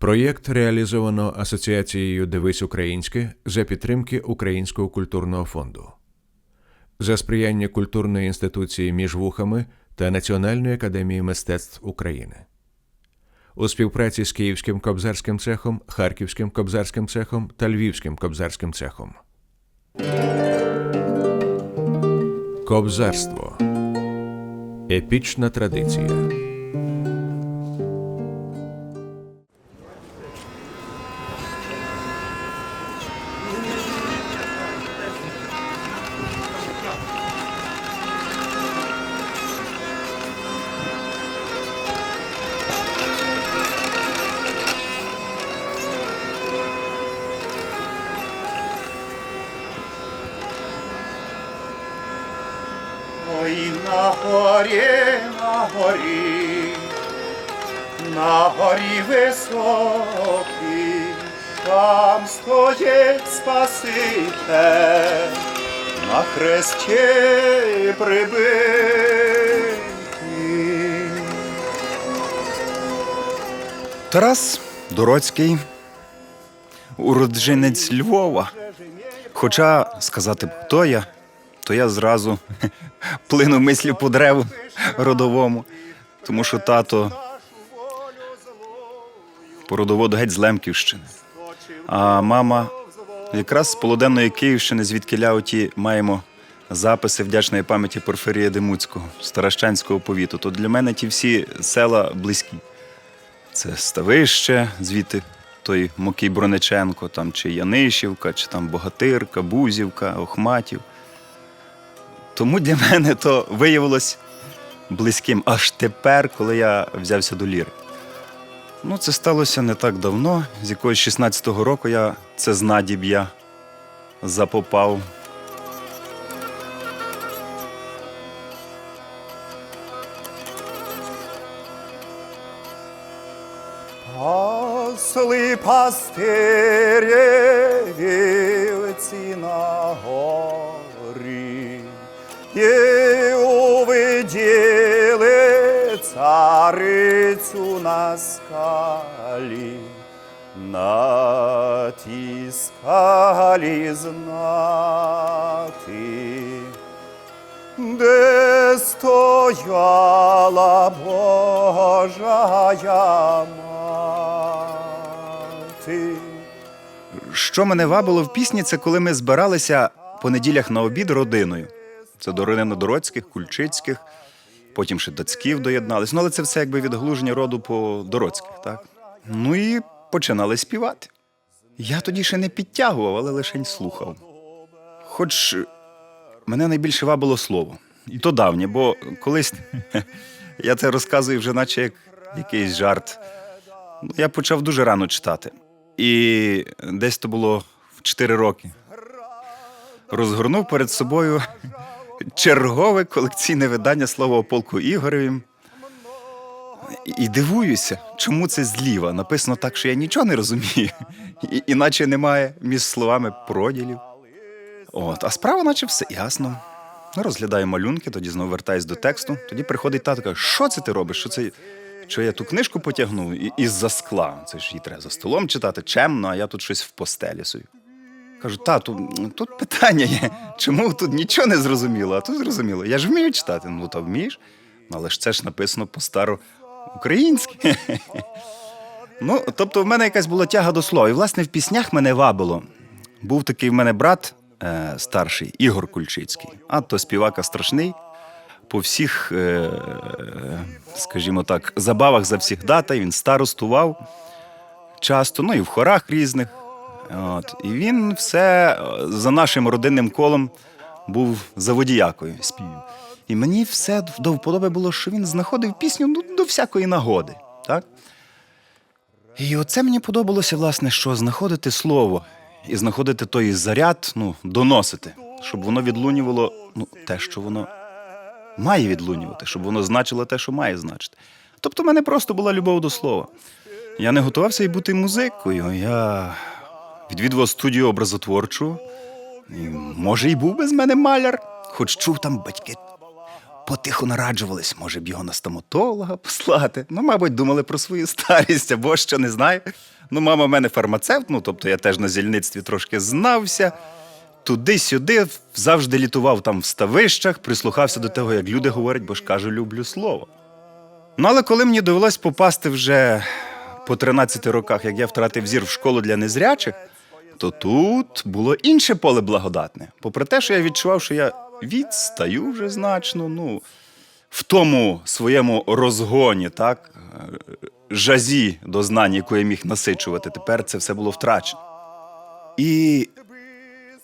Проєкт реалізовано Асоціацією Дивись Українське за підтримки Українського культурного фонду. За сприяння культурної інституції між вухами та Національної академії мистецтв України. У співпраці з Київським кобзарським цехом, Харківським кобзарським цехом та Львівським кобзарським цехом. Кобзарство. Епічна традиція. Горі, на горі, на горі високій, там стоїть Спаситель, на хресті прибитий. Тарас Дороцький, уродженець Львова. Хоча сказати б, хто я, то я зразу плину мислі по древу родовому, тому що тато по родоводу геть з Лемківщини, а мама якраз з полуденної Київщини, звідки оті маємо записи вдячної пам'яті Порфирія Демуцького, Старощанського повіту. То для мене ті всі села близькі. Це Ставище, звідти той Мокій Брониченко, там чи Янишівка, чи там Богатирка, Бузівка, Охматів. Тому для мене то виявилось близьким аж тепер, коли я взявся до ліри. Ну, це сталося не так давно. З якогось 16-го року я це знадіб'я запопав. Пасли пастирі вівці на горі, царицю на скалі, на тій скалі знати де стояла Божая мати. Що мене вабило в пісні, це коли ми збиралися по неділях на обід родиною. Це до родини Дороцьких, Кульчицьких, потім ще Дацьків доєднались. Ну, але це все якби відглуження роду по Дороцьких, так? Ну і починали співати. Я тоді ще не підтягував, але лише слухав. Хоч мене найбільше вабило слово. І то давнє, бо колись я це розказую вже, наче як якийсь жарт. Я почав дуже рано читати. І десь то було в 4 роки. Розгорнув перед собою чергове колекційне видання слова о полку Ігоревім. І дивуюся, чому це зліва. Написано так, що я нічого не розумію, І, іначе немає між словами проділів. От, а справа, наче все ясно. Ну, розглядаю малюнки, тоді знову вертаюсь до тексту. Тоді приходить тато каже, що це ти робиш? Що це? Що я ту книжку потягнув із-за скла. Це ж її треба за столом читати, чемно, а я тут щось в постелі сую. Кажу, тату, тут питання є. Чому тут нічого не зрозуміло, а тут зрозуміло. Я ж вмію читати. Ну, та вмієш. Ну, але ж це ж написано по-старо українськи. Ну, тобто, в мене якась була тяга до слова. І, власне, в піснях мене вабило. Був такий в мене брат е, старший, Ігор Кульчицький, а то співака страшний. По всіх, е, скажімо так, забавах завсігдата він старостував часто, ну і в хорах різних. От. І він все е, за нашим родинним колом був заводіякою співів. І мені все до вподоби було, що він знаходив пісню ну, до всякої нагоди. Так? І оце мені подобалося, власне, що знаходити слово і знаходити той заряд, ну, доносити, щоб воно відлунювало ну, те, що воно має відлунювати, щоб воно значило те, що має значити. Тобто, в мене просто була любов до слова. Я не готувався і бути музикою. Я відвідував студію образотворчу. І, може, і був без мене маляр, хоч чув там батьки потихо нараджувались, може б його на стоматолога послати. Ну, мабуть, думали про свою старість або що не знаю. Ну, мама в мене фармацевт, ну тобто я теж на зільництві трошки знався. Туди-сюди завжди літував там в ставищах, прислухався до того, як люди говорять, бо ж кажу, люблю слово. Ну, але коли мені довелось попасти вже по 13 роках, як я втратив зір в школу для незрячих, то тут було інше поле благодатне. Попри те, що я відчував, що я відстаю вже значно, ну, в тому своєму розгоні, так, е, жазі до знань, яку я міг насичувати, тепер це все було втрачено. І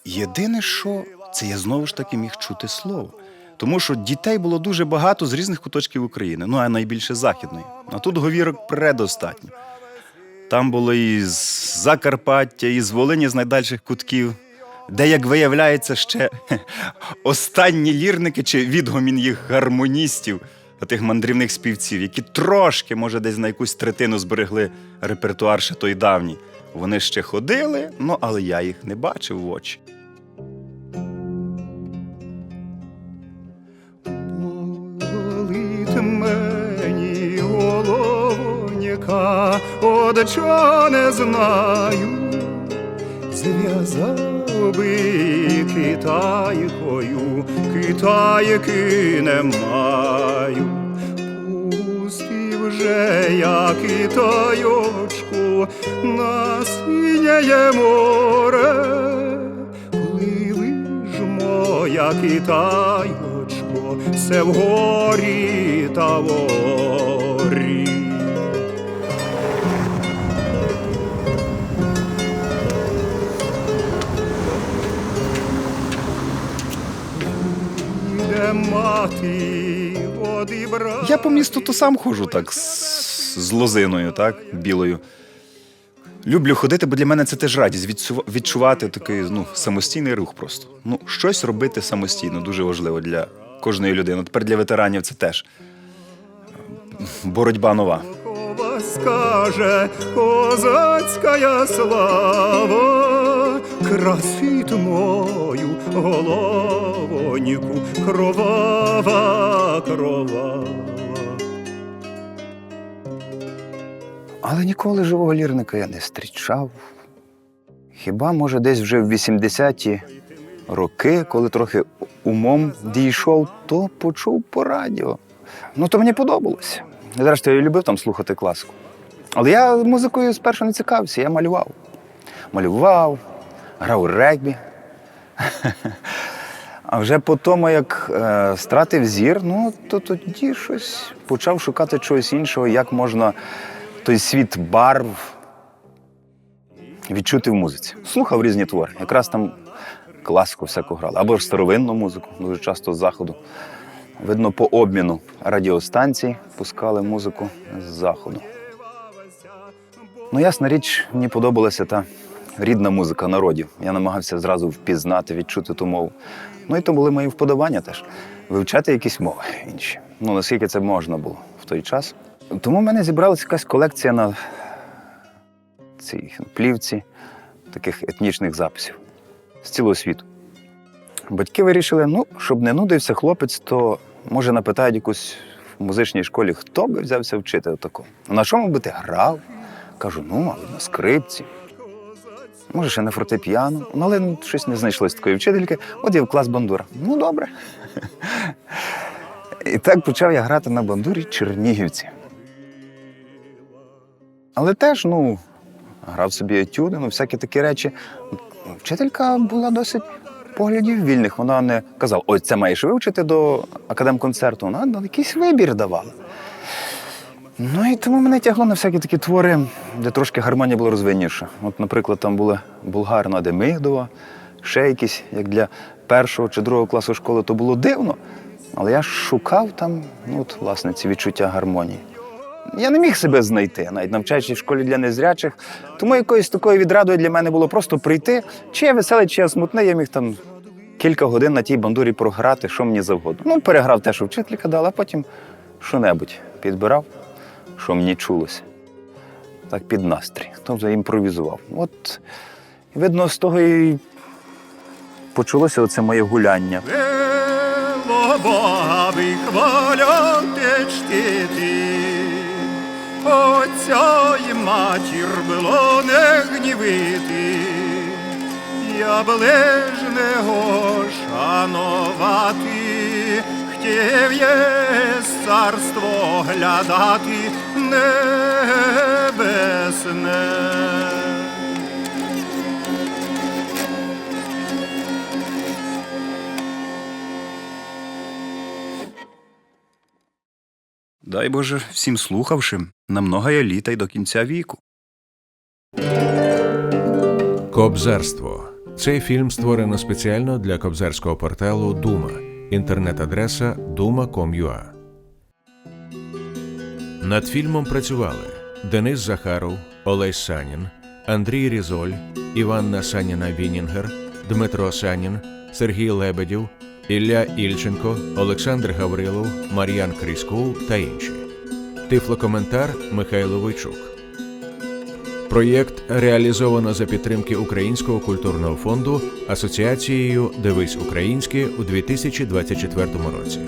єдине, що це я знову ж таки міг чути слово. Тому що дітей було дуже багато з різних куточків України, ну а найбільше західної. А тут говірок предостатньо. Там було і з Закарпаття, і з Волині з найдальших кутків, де, як виявляється, ще останні лірники чи відгомін їх гармоністів, тих мандрівних співців, які трошки, може, десь на якусь третину зберегли репертуар ще той давній. Вони ще ходили, ну але я їх не бачив в очі. От чого не знаю, зв'язав би китайкою, китайки не маю. Пустив же я китайочку на синє море, Пливи ж моя китайочко, все вгорі та ворі. Я по місту то сам ходжу так з, з лозиною, так, білою. Люблю ходити, бо для мене це теж радість відсува- відчувати такий ну, самостійний рух просто. Ну, щось робити самостійно дуже важливо для кожної людини. Тепер для ветеранів це теж боротьба нова. Скаже козацька слава, красить мою головоньку, кровава, кровава. Але ніколи живого лірника я не зустрічав. Хіба, може, десь вже в 80-ті роки, коли трохи умом дійшов, то почув по радіо. Ну, то мені подобалося. Зрештою, я любив там слухати класику. Але я музикою спершу не цікавився, я малював. Малював, грав регбі. А вже по тому, як е, стратив зір, ну то тоді щось почав шукати чогось іншого, як можна той світ барв відчути в музиці. Слухав різні твори. Якраз там класику всяку грали. Або ж старовинну музику, дуже часто з заходу. Видно, по обміну радіостанцій пускали музику з заходу. Ну, ясна річ, мені подобалася та рідна музика народів. Я намагався зразу впізнати, відчути ту мову. Ну і то були мої вподобання теж. Вивчати якісь мови інші. Ну, наскільки це можна було в той час. Тому в мене зібралася якась колекція на цій плівці таких етнічних записів з цілого світу. Батьки вирішили, ну, щоб не нудився хлопець, то може напитають якусь в музичній школі, хто би взявся вчити отако. На чому би ти грав? Кажу, ну, мабуть, на скрипці. Може, ще на фортепіано. Ну, але щось не знайшлось такої вчительки. От я в клас бандура. Ну, добре. І так почав я грати на бандурі Чернігівці. Але теж, ну, грав собі етюди, ну, всякі такі речі. Вчителька була досить поглядів вільних. Вона не казала, ось це маєш вивчити до академконцерту. Вона якийсь вибір давала. Ну і тому мене тягло на всякі такі твори, де трошки гармонія була розвинніша. От, наприклад, там була Булгарна Демигдова, ще якісь, як для першого чи другого класу школи, то було дивно. Але я шукав там, ну, от, власне, ці відчуття гармонії. Я не міг себе знайти, навіть навчаючись в школі для незрячих. Тому якоюсь такою відрадою для мене було просто прийти. Чи я веселий, чи я смутний, я міг там кілька годин на тій бандурі програти, що мені завгодно. Ну, переграв те, що вчителька дала, а потім що-небудь підбирав, що мені чулося. Так під настрій. Тобто імпровізував. От, видно, з того і почалося оце моє гуляння. Бога вихваляти чтити, Отця й матір було не гнівити, я ближнего шанувати, хотів єс царство глядати небесне. Дай Боже всім слухавшим на многое літа й до кінця віку. Кобзарство. Цей фільм створено спеціально для кобзарського порталу Дума. Інтернет-адреса duma.com.ua Над фільмом працювали Денис Захаров, Олесь Санін, Андрій Різоль, Іванна Саніна Вінінгер, Дмитро Санін, Сергій Лебедів, Ілля Ільченко, Олександр Гаврилов, Мар'ян Кріскул та інші. Тифлокоментар Михайло Войчук. Проєкт реалізовано за підтримки Українського культурного фонду Асоціацією Дивись Українське у 2024 році.